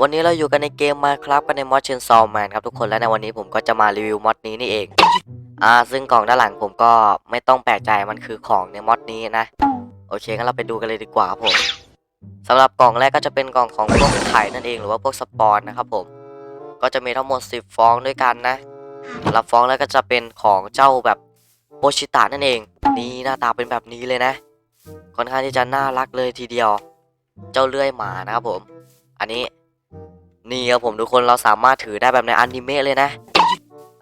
วันนี้เราอยู่กันในเกมมาครับกันในมอดเชนซอมแมนครับทุกคนและในวันนี้ผมก็จะมารีวิวมอดนี้นี่เองอ่าซึ่งกล่องด้านหลังผมก็ไม่ต้องแปลกใจมันคือของในมอดนี้นะ โอเคงั้นเราไปดูกันเลยดีกว่าครับผมสำหรับกล่องแรกก็จะเป็นกล่องของพวกไข่นั่นเองหรือว่าพวกสปอนนะครับผมก็จะมีทั้งหมด 10 ฟองด้วยกันนะสำหรับฟองแรกก็จะเป็นของเจ้าแบบโบชิตะนั่นเอง นี่หน้าตาเป็นแบบนี้เลยนะ ค่อนข้างที่จะน่ารักเลยทีเดียว เจ้าเลื่อยหมานะครับผม อันนี้ นี่ครับผมทุกคนเราสามารถถือได้แบบในอนิเมะเลยนะ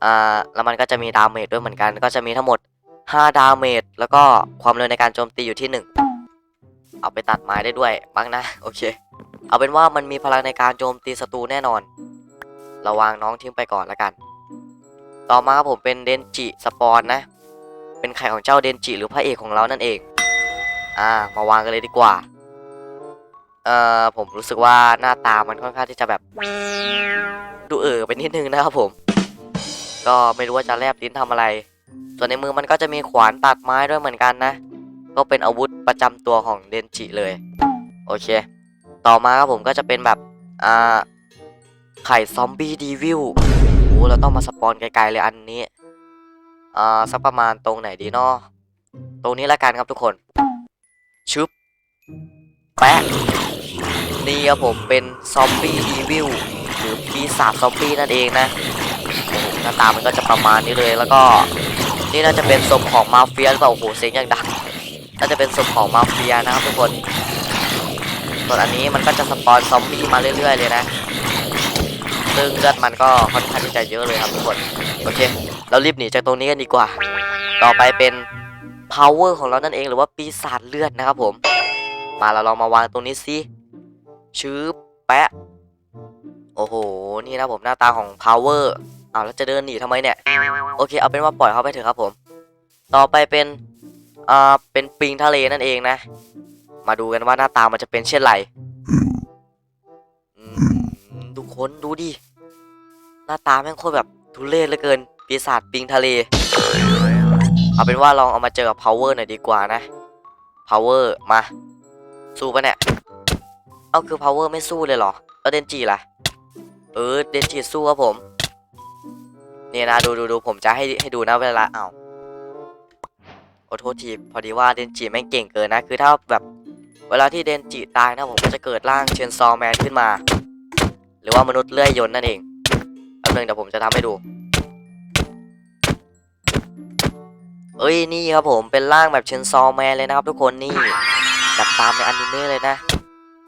อ่าแล้วมันก็จะมีดาเมจด้วยเหมือนกัน ก็จะมีทั้งหมด 5 ดาเมจแล้วก็ความเร็วในการโจมตีอยู่ที่ 1 เอาไปตัดไม้ได้ด้วยบ้างนะโอเค เอาเป็นว่ามันมีพลังในการโจมตีศัตรูแน่นอนเราวางน้องทิ้งไปก่อนแล้วกัน ต่อมาครับผมเป็นเดนจิสปอนนะ เป็นไข่ของเจ้าเดนจิหรือพระเอกของเรานั่นเอง อ่ามาวางกันเลยดีกว่า เอ่อผมรู้สึกว่าหน้าตามันค่อนข้างที่จะแบบ ดูเออไปนิดนึงนะครับผม ก็ไม่รู้ว่าจะแลบลิ้นทำอะไร ส่วนในมือมันก็จะมีขวานตัดไม้ด้วยเหมือนกันนะ ก็เป็นอาวุธประจำตัวของเดนจิเลย โอเค ต่อมาครับผมก็จะเป็นแบบอ่าไข่ซอมบี้ดีวิลโอ้เราต้องมาสปอนไกลๆเลยอันนี้อ่าสักประมาณตรงไหนดีเนาะตรงนี้ละกันครับทุกคนชึบ แปะนี่ครับผมเป็นซอมบี้ดีวิลหรือปีศาจซอมบี้นั่นเองนะหหน้าตามันก็จะประมาณนี้เลยแล้วก็นี่น่าจะเป็นศพของมาเฟียหรือเปล่าโอ้โหเสียงอย่างดังน่าจะเป็นศพของมาเฟียนะครับทุกคนส่วนอันนี้มันก็จะสปอนซอมบี้มาเรื่อยๆเลยนะซึ่งเลือดมันก็ค่อนข้างที่จะเยอะเลยครับทุกคนโอเค เรารีบหนีจากตรงนี้กันดีกว่า ต่อไปเป็น power ของเรานั่นเองหรือว่าปีศาจเลือดนะครับผม มาเราลองมาวางตรงนี้สิชื้อแปะ โอ้โห นี่นะผมหน้าตาของ power อ้าแล้วจะเดินหนีทำไมเนี่ย โอเค เอาเป็นว่าปล่อยเขาไปเถอะครับผม ต่อไปเป็นอ่าเป็นปิงทะเลนั่นเองนะ มาดูกันว่าหน้าตามันจะเป็นเช่นไรทุกคนดูดิ หน้าตาแม่งโคตรแบบทุเรศเหลือเกิน ปีศาจปิงทะเล เอาเป็นว่าลองเอามาเจอกับ power หน่อยดีกว่านะ power มา สู้ปะเนี่ย เอาคือ power ไม่สู้เลยเหรอ แล้วเดนจิล่ะ เออ เดนจิสู้ครับผม เนี่ยนะดูดูดูผมจะให้ให้ดูนะเวลาเอาขอโทษทีพอดีว่าเดนจิแม่งเก่งเกินนะ คือถ้าแบบเวลาที่เดนจิตายนะผมก็จะเกิดร่างเชนซอแมนขึ้นมา หรือว่ามนุษย์เลื่อยยนนั่นเองแป๊บนึงเดี๋ยวผมจะทำให้ดู เอ้ยนี่ครับผมเป็นร่างแบบเชนซอแมนเลยนะครับทุกคนนี่ จับตามในอนิเมะเลยนะ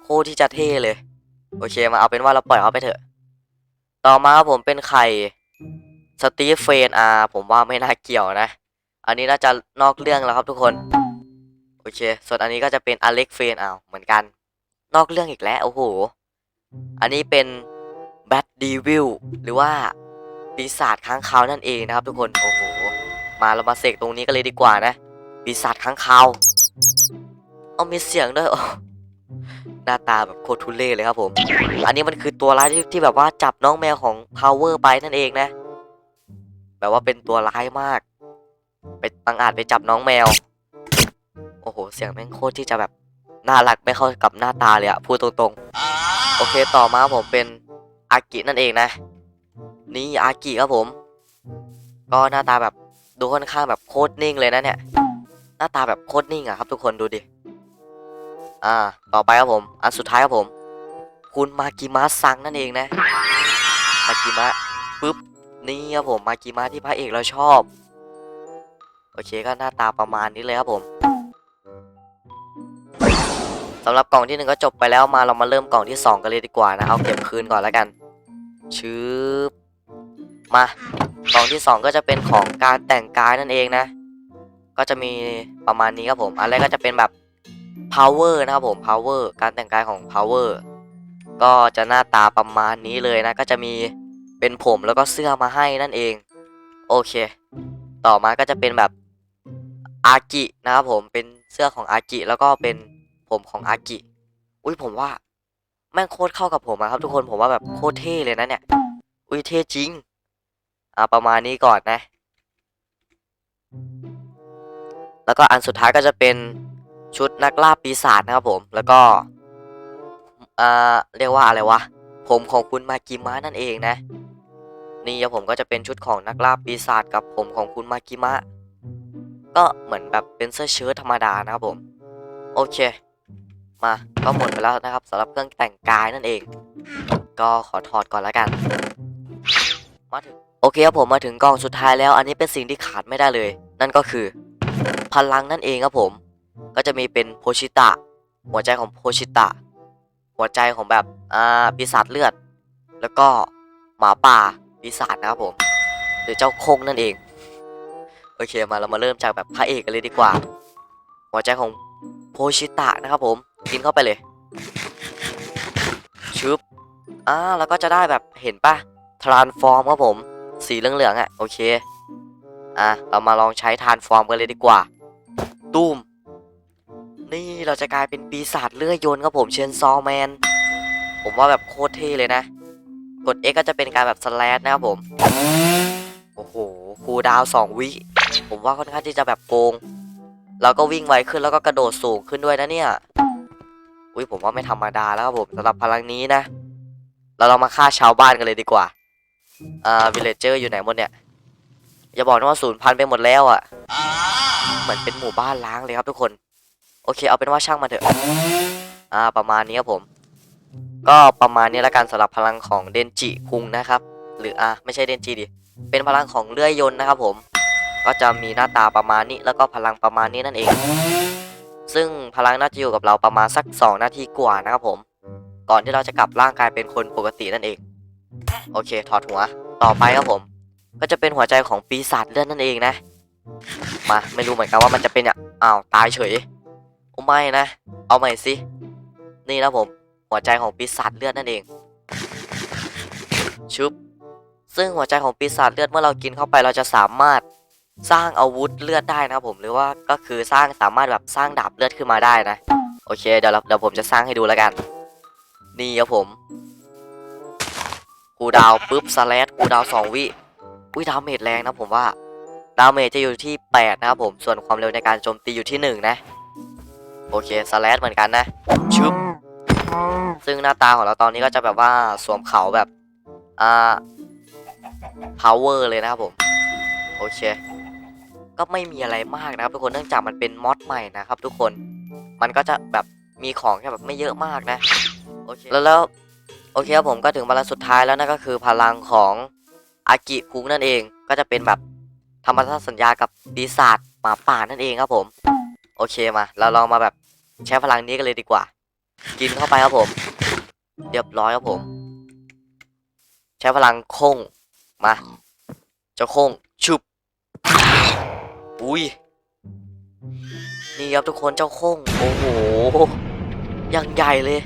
โคตรที่จะเท่เลย โอเคมาเอาเป็นว่าเราปล่อยเขาไปเถอะ ต่อมาครับผมเป็นไข่สตีฟเฟนอาผมว่าไม่น่าเกี่ยวนะ อันนี้น่าจะนอกเรื่องแล้วครับทุกคน โอเค ส่วนอันนี้ก็จะเป็นอเล็กเฟนอาเหมือนกัน นอกเรื่องอีกแล้วโอ้โห อันนี้เป็นแบทดีวิลหรือว่าปีศาจค้างคาวนั่นเองนะครับ ทุกคน โอ้โห มาเรามาเสกตรงนี้กันเลยดีกว่านะ ปีศาจค้างคาว เอามีเสียงด้วยหน้าตาแบบโคตรทุเล่เลยครับผม อันนี้มันคือตัวร้ายที่ที่แบบว่าจับน้องแมวของ Power ไปนั่นเองนะ แบบว่าเป็นตัวร้ายมาก ไปบังอาจไปจับน้องแมว โอ้โห เสียงแม่งโคตรที่จะแบบน่ารักไม่เข้ากับหน้าตาเลยอะพูดตรงๆ โอเคต่อมาผมเป็นอากินั่นเองนะ นี่อากิครับผม ก็หน้าตาแบบดูค่อนข้างแบบโคตรนิ่งเลยนะเนี่ย หน้าตาแบบโคตรนิ่งอะครับทุกคนดูดิ อ่า ต่อไปครับผม อันสุดท้ายครับผม คุณมากิมะซังนั่นเองนะ มากิมะปุ๊บ นี่ครับผม มากิมะที่พระเอกเราชอบ โอเคก็หน้าตาประมาณนี้เลยครับผมสำหรับกล่องที่หนึ่งก็จบไปแล้วมาเรามาเริ่มกล่องที่สองกันเลยดีกว่านะ เอาเก็บคืนก่อนแล้วกัน ชื้บมากล่องที่สองก็จะเป็นของการแต่งกายนั่นเองนะ ก็จะมีประมาณนี้ครับผม อันแรกก็จะเป็นแบบ power นะครับผม power การแต่งกายของ power ก็จะหน้าตาประมาณนี้เลยนะ ก็จะมีเป็นผมแล้วก็เสื้อมาให้นั่นเอง โอเค ต่อมาก็จะเป็นแบบอากินะครับผมเป็นเสื้อของอากิแล้วก็เป็นผมของอากิอุ้ยผมว่าแม่งโคตรเข้ากับผมอะครับ ทุกคนผมว่าแบบโคตรเท่เลยนะเนี่ย อุ้ยเท่จริง อ่าประมาณนี้ก่อนนะ แล้วก็อันสุดท้ายก็จะเป็น ชุดนักล่าปีศาจนะครับผม แล้วก็เอ่าเรียกว่าอะไรวะ ผมของคุณมากิมะนั่นเองนะ นี่ครับผมก็จะเป็นชุดของนักล่าปีศาจกับผมของคุณมากิมะ ก็เหมือนแบบเป็นเสื้อเชิ้ตธรรมดานะครับผม โอเค มาก็หมดไปแล้วนะครับสำหรับเครื่องแต่งกายนั่นเอง ก็ขอถอดก่อนแล้วกัน มาถึงโอเคครับผมมาถึงกองสุดท้ายแล้ว อันนี้เป็นสิ่งที่ขาดไม่ได้เลย นั่นก็คือ พลังนั่นเองครับผม ก็จะมีเป็นโพชิตะ หัวใจของโพชิตะ หัวใจของแบบอ่าปีศาจเลือด แล้วก็หมาป่าปีศาจนะครับผม หรือเจ้าคงนั่นเอง โอเคมาเรามาเริ่มจากแบบพระเอกกันเลยดีกว่า หัวใจของโพชิตะนะครับผม กินเข้าไปเลยชึบอ่าแล้วก็จะได้แบบเห็นปะทรานฟอร์มครับผม สีเหลืองๆอะโอเคอะเรามาลองใช้ทรานฟอร์มกันเลยดีกว่า ตูม นี่เราจะกลายเป็นปีศาจเลื่อยยนต์ครับผมเชนซอแมน ผมว่าแบบโคตรเท่เลยนะ กด X ก็จะเป็นการแบบสแลชนะครับผม โอ้โหคูดาวสองวิ ผมว่าค่อนข้างที่จะแบบโกง แล้วก็วิ่งไวขึ้นแล้วก็กระโดดสูงขึ้นด้วยนะเนี่ย อุ้ยผมว่าไม่ธรรมดาแล้วครับผมสำหรับพลังนี้นะ เราเรามาฆ่าชาวบ้านกันเลยดีกว่า อ่าวิลเลจเจอร์อยู่ไหนหมดเนี่ย อย่าบอกนะว่าศูนย์พันไปหมดแล้วอะ่ะ เหมือนเป็นหมู่บ้านล้างเลยครับทุกคน โอเคเอาเป็นว่าช่างมาเถอะ อ่าประมาณนี้ครับผม ก็ประมาณนี้แล้วกันสำหรับพลังของเดนจิคุงนะครับ หรืออะไม่ใช่เดนจิดิ เป็นพลังของเลื่อยยนต์นะครับผม ก็จะมีหน้าตาประมาณนี้แล้วก็พลังประมาณนี้นั่นเอง ซึ่งพลังน่าจะอยู่กับเราประมาณสัก 2 นาทีกว่านะครับผม ก่อนที่เราจะกลับร่างกายเป็นคนปกตินั่นเอง โอเค ถอดหัว ต่อไปครับผม ก็จะเป็นหัวใจของปีศาจเลือดนั่นเองนะ มาไม่รู้เหมือนกันว่ามันจะเป็นอะอ้าวตายเฉย ไม่นะ เอาใหม่สิ นี่นะผม หัวใจของปีศาจเลือดนั่นเอง ชุบ ซึ่งหัวใจของปีศาจเลือดเมื่อเรากินเข้าไปเราจะสามารถสร้างอาวุธเลือดได้นะครับผมหรือว่าก็คือสร้างสามารถแบบสร้างดาบเลือดขึ้นมาได้นะ โอเคเดี๋ยวเราเดี๋ยวผมจะสร้างให้ดูแล้วกัน นี่ครับผม กูดาวปุ๊บสแลชกูดาวสองวิอุ้ยดาเมจแรงนะผมว่าดาเมจจะอยู่ที่ 8 นะครับผม ส่วนความเร็วในการโจมตีอยู่ที่ 1 นะ โอเคสแลชเหมือนกันนะชึบซึ่งหน้าตาของเราตอนนี้ก็จะแบบว่าสวมเขาแบบอ่า power เลยนะครับผม โอเค ก็ไม่มีอะไรมากนะครับทุกคนเนื่องจากมันเป็นมอดใหม่นะครับทุกคนมันก็จะแบบมีของแค่แบบไม่เยอะมากนะโอเคแล้วแล้วโอเคครับผมก็ถึงพลังสุดท้ายแล้วนั่นก็คือพลังของอากิคุงนั่นเองก็จะเป็นแบบธรรมสัญญากับปีศาจหมาป่านั่นเองครับผม โอเคมา เราลองมาแบบใช้พลังนี้กันเลยดีกว่า กินเข้าไปครับผม เรียบร้อยครับผม ใช้พลังคงมาเจ้าคงชุบอุ้ยนี่ครับทุกคนเจ้าคงโอ้โหยังใหญ่เลย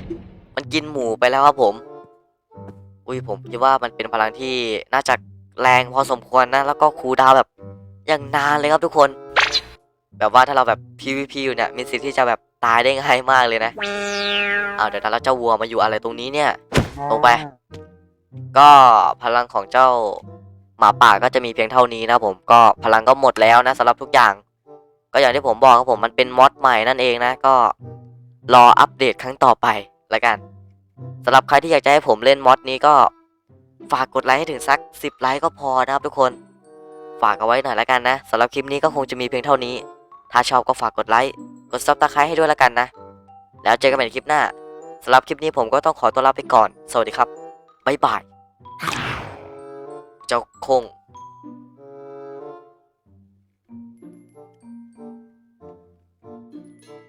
มันกินหมูไปแล้วครับผม อุ้ยผมคิดว่ามันเป็นพลังที่น่าจะแรงพอสมควรนะ แล้วก็คูดาวแบบอย่างนานเลยครับทุกคน แบบว่าถ้าเราแบบ PVP อยู่เนี่ยมีสิทธิ์ที่จะแบบตายได้ง่ายมากเลยนะเอ้าเดี๋ยวนะแล้วเจ้าวัวมาอยู่อะไรตรงนี้เนี่ย ลงไป ก็พลังของเจ้าหมาป่าก็จะมีเพียงเท่านี้นะผมก็พลังก็หมดแล้วนะสำหรับทุกอย่าง ก็อย่างที่ผมบอกครับผมมันเป็นมอดใหม่นั่นเองนะก็รออัปเดตครั้งต่อไปแล้วกันสำหรับใครที่อยากจะให้ผมเล่นมอดนี้ก็ฝากกดไลค์ให้ถึงสัก 10 ไลค์ก็พอนะครับทุกคน ฝากเอาไว้หน่อยแล้วกันนะสำหรับคลิปนี้ก็คงจะมีเพียงเท่านี้ ถ้าชอบก็ฝากกดไลค์ กดซับตะไคร้ให้ด้วยแล้วกันนะ แล้วเจอกันใหม่ในคลิปหน้าสำหรับคลิปนี้ผมก็ต้องขอตัวลาไปก่อน สวัสดีครับ บ๊ายบาย เจ้าคง